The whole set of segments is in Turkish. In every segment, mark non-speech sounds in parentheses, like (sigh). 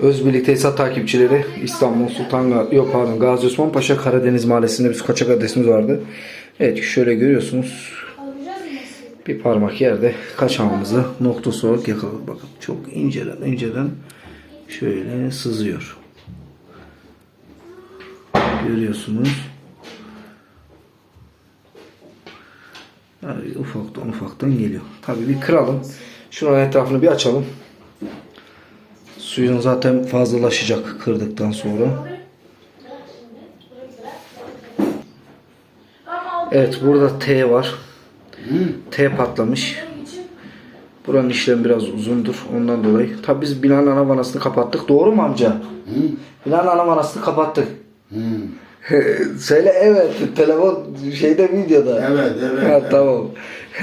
Özbirlik Tesisat takipçileri İstanbul Sultan yok pardon Gazi Osman Paşa Karadeniz Mahallesi'nde bir kaçak adresimiz vardı. Evet şöyle görüyorsunuz bir parmak yerde kaçağımızı noktası olarak yakaladık. Bakın çok inceden inceden şöyle sızıyor. Görüyorsunuz. Yani ufaktan ufaktan geliyor. Tabii bir kıralım. Şunun etrafını bir açalım. Suyun zaten fazlalaşacak kırdıktan sonra. Evet burada T var. T patlamış. Buranın işlemi biraz uzundur ondan dolayı. Tabi biz binanın ana vanasını kapattık. Doğru mu amca? Binanın ana vanasını kapattık. (laughs) Söyle evet. Telefon şeyde videoda. Evet, evet, Ha, evet. tamam.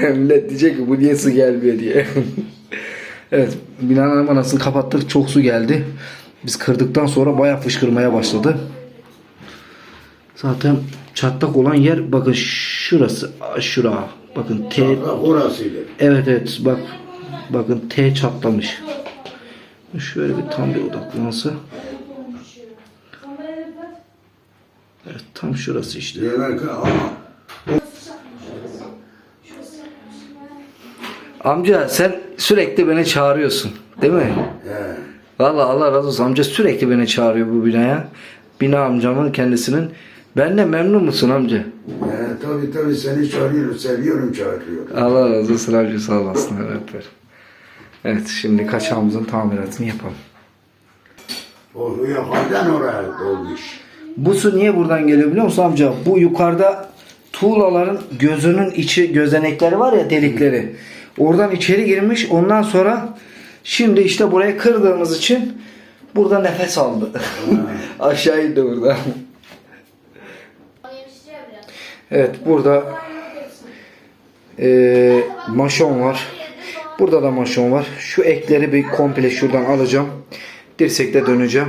(laughs) Millet diyecek ki bu niye su gelmiyor diye. (laughs) evet. Binanın ana vanasını kapattık. Çok su geldi. Biz kırdıktan sonra bayağı fışkırmaya başladı. Zaten çatlak olan yer bakın şurası. Şura. Bakın T orasıydı. Evet evet bak bakın T çatlamış. Şöyle bir tam bir odaklansa. Evet tam şurası işte. Amca sen sürekli beni çağırıyorsun değil mi? he, Vallahi Allah razı olsun amca sürekli beni çağırıyor bu binaya. Bina amcamın kendisinin. Benden memnun musun amca? he, tabii tabii seni çağırıyorum, seviyorum çağırıyorum. Allah razı olsun amca sağ olasın. Evet, evet şimdi kaçağımızın tamiratını yapalım. O yukarıdan oraya dolmuş. Bu su niye buradan geliyor biliyor musun amca? Bu yukarıda tuğlaların gözünün içi gözenekleri var ya delikleri. Oradan içeri girmiş. Ondan sonra şimdi işte burayı kırdığımız için burada nefes aldı. (laughs) Aşağı indi burada. Evet burada eee maşon var. Burada da maşon var. Şu ekleri bir komple şuradan alacağım. Dirsekle döneceğim.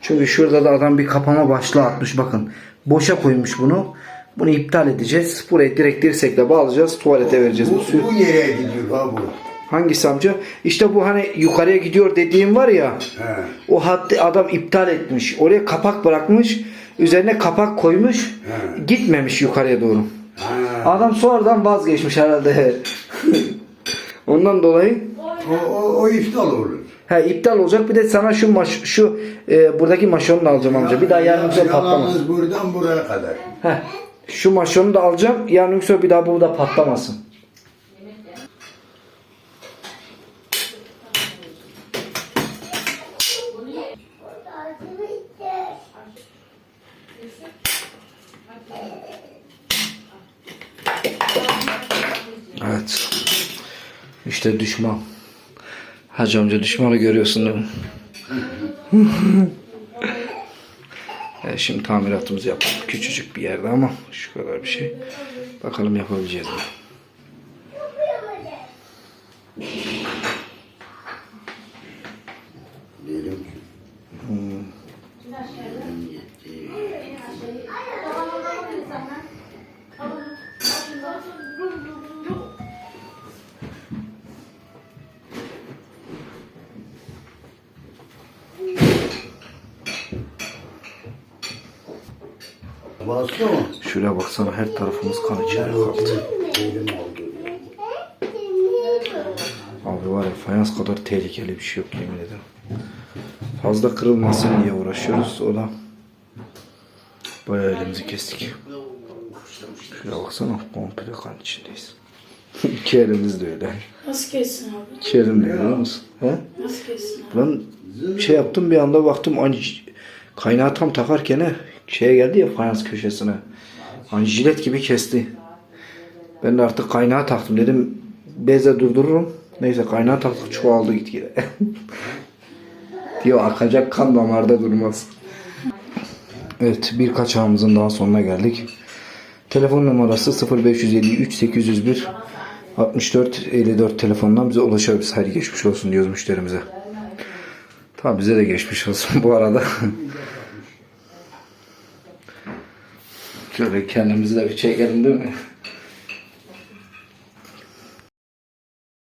Çünkü şurada da adam bir kapama başlığı atmış bakın. Boşa koymuş bunu. Bunu iptal edeceğiz. Burayı direkt dirsekle bağlayacağız. Tuvalete vereceğiz bu Bu, suyu. bu yere gidiyor ha bu. Hangisi amca? İşte bu hani yukarıya gidiyor dediğim var ya. He. O hattı adam iptal etmiş. Oraya kapak bırakmış. Üzerine kapak koymuş. He. Gitmemiş yukarıya doğru. He. Adam sonradan vazgeçmiş herhalde. (laughs) Ondan dolayı O, o, o iptal olur. he, iptal olacak. Bir de sana şu maş, şu e, buradaki maşonu da alacağım amca. Bir daha yarın yüksel patlamaz. Yalnız buradan buraya kadar. Heh. Şu maşonu da alacağım. Yarın yüksel bir daha bu da patlamasın. Evet. İşte düşman. Hacı amca düşmanı görüyorsun değil mi? (laughs) Evet, şimdi tamiratımızı yapalım. Küçücük bir yerde ama şu kadar bir şey. Bakalım yapabileceğiz mi? Diyelim mı? Şuraya baksana her tarafımız kan içinde kaldı. Abi var ya fayans kadar tehlikeli bir şey yok yemin ederim. Fazla kırılmasın diye uğraşıyoruz. O da bayağı elimizi kestik. Şuraya baksana komple kan içindeyiz. (laughs) İki elimiz de öyle. Nasıl kessin abi? İki elim de görüyor musun? He? Nasıl kessin abi? Ben şey yaptım bir anda baktım kaynağı tam takarken he, şeye geldi ya fayans köşesine. Hani jilet gibi kesti. Ben de artık kaynağı taktım dedim bezle durdururum. Neyse kaynağı taktık çoğaldı gitgide. (laughs) Diyor akacak kan damarda durmaz. Evet bir kaçağımızın daha sonuna geldik. Telefon numarası 0553 801 64 54 telefondan bize ulaşabilirsiniz. Hadi geçmiş olsun diyoruz müşterimize. Tamam bize de geçmiş olsun (laughs) bu arada. Şöyle kendimizi de bir çekelim değil mi?